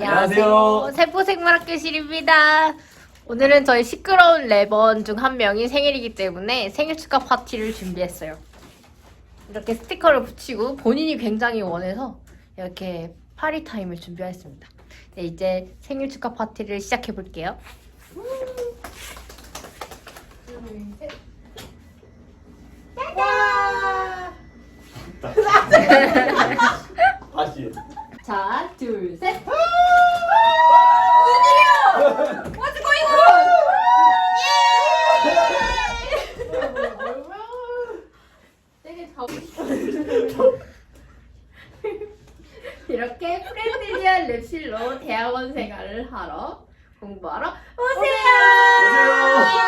안녕하세요. 세포생물학교실입니다. 오늘은 저희 시끄러운 레번 중 한 명이 생일이기 때문에 생일 축하 파티를 준비했어요. 이렇게 스티커를 붙이고 본인이 굉장히 원해서 이렇게 파리 타임을 준비했습니다. 네, 이제 생일 축하 파티를 시작해 볼게요. 다시. 자, 둘, 셋. 이렇게 프렌들리한 랩실로 대학원 생활을 하러 공부하러 오세요. 오세요.